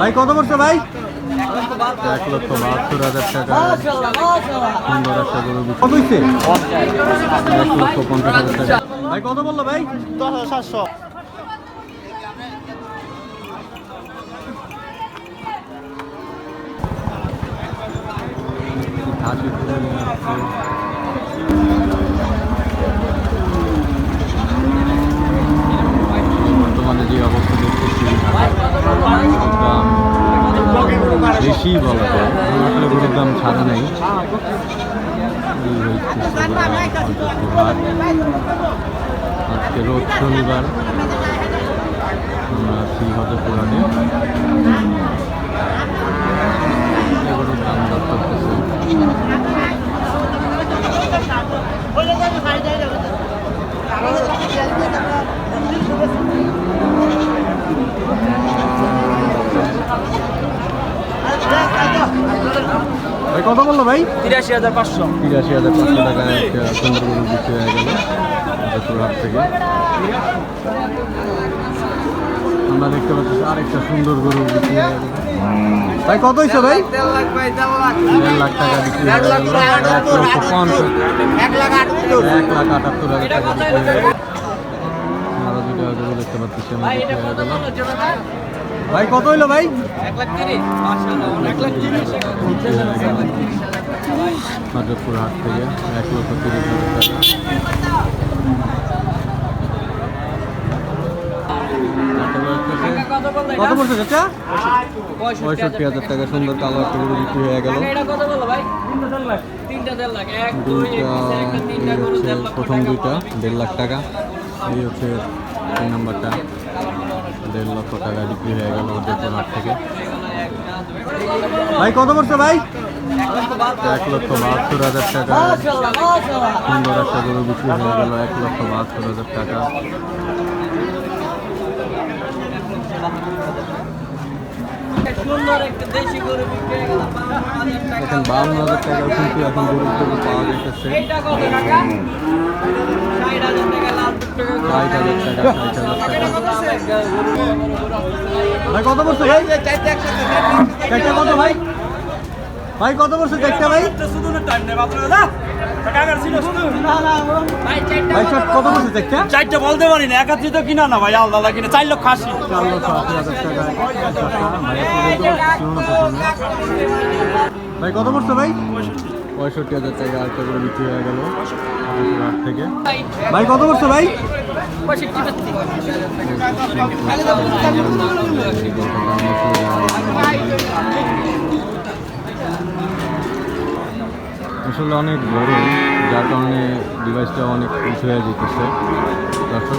ভাই কত পড়ছে ভাই? এক লক্ষ বাহাত্তর হাজার টাকা। সুন্দর একটা গরু কত হইছে? এক লক্ষ পঞ্চাশ হাজার টাকা। ভাই কত বলল ভাই? দশ হাজার সাতশো। হাসি খুলে বেশি বলা যায়। আসলে গরুর দাম ছাড়া নেই। আজকে রোজ শনিবার। আমরা আছি হজরপুরানে গরুর দাম দর করতেছে। ভাই কত বলল ভাই? তিরাশি হাজার পাঁচশো। তিরাশি হাজার পাঁচশো একটা সুন্দর গরু বিক্রি হয়ে গেল হাট থেকে। আমরা দেখতে পাচ্ছি আরেকটা সুন্দর গরু বিক্রি হয়ে গেল। ভাই কত হয়েছে ভাই? দেড় লাখ টাকা বিক্রি এক লক্ষ পঞ্চাশ এক লাখ আটাত্তর এক লাখ আটাত্তর হাজার টাকা বিক্রি হয়ে গেল। আরও দুটো গরু দেখতে পাচ্ছি ভাই কত হইল ভাই? এক লাখ তিরিশ এক লাখ তিরিশ হাজরপুর হাট থেকে এক লক্ষ তিরিশ হাজার টাকা। কত পড়ছে চাচা? পঁয়ষট্টি হাজার টাকা সুন্দর কালো একটা গরু বিক্রি হয়ে গেল। দুইটা প্রথম দুইটা দেড় লাখ টাকা। এই হচ্ছে তিন নাম্বারটা। দেড় লক্ষ টাকা বিক্রি হয়ে গেল হাজরপুর হাট থেকে। ভাই কত পড়ছে ভাই? এক লক্ষ বাহাত্তর হাজার টাকা। সুন্দর একটা গরু বিক্রি হয়ে গেল এক লক্ষ বাহাত্তর হাজার টাকা। এখন বাউন্ন হাজার টাকা কিন্তু এখন গরু পাওয়া যাইতেছে। টাকা। ষাট হাজার টাকা ভাই কত বছর ভাই? চারটা কত ভাই? ভাই কত বছর চারটা ভাই? কত বছর চারটা? চারটা বলতে পারি না একাত্রিত কিনা না ভাই আলাদা আলাদা কিনা চার লক্ষ আশি। চার লক্ষ আশি হাজার টাকা। ভাই কত বছর ভাই পঁয়ষট্টি। হাজার টাকা বিক্রি হয়ে গেল। ভাই, কত করছ ভাই? আসলে অনেক বড় যার কারণে ডিভাইসটা অনেক উঁচু হয়ে যেতেছে। দর্শক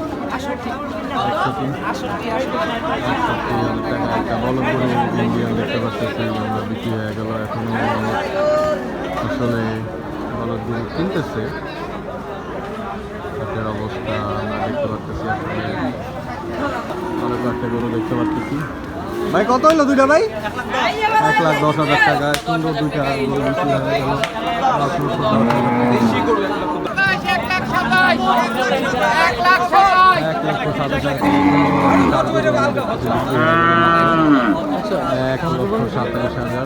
একটা ইন্ডিয়ান দেখতে পাচ্ছি আমরা বিক্রি হয়ে গেল আসলে কিনতেছে অবস্থা আমরা দেখতে পাচ্ছি আসলে অনেক একটা গরু দেখতে পাচ্ছি ভাই কত হলো দুইটা ভাই? এক লাখ দশ হাজার টাকা সুন্দর দুইটা গরু বিক্রি হয়ে গেল। এক এক লক্ষ সাতাইশ হাজার।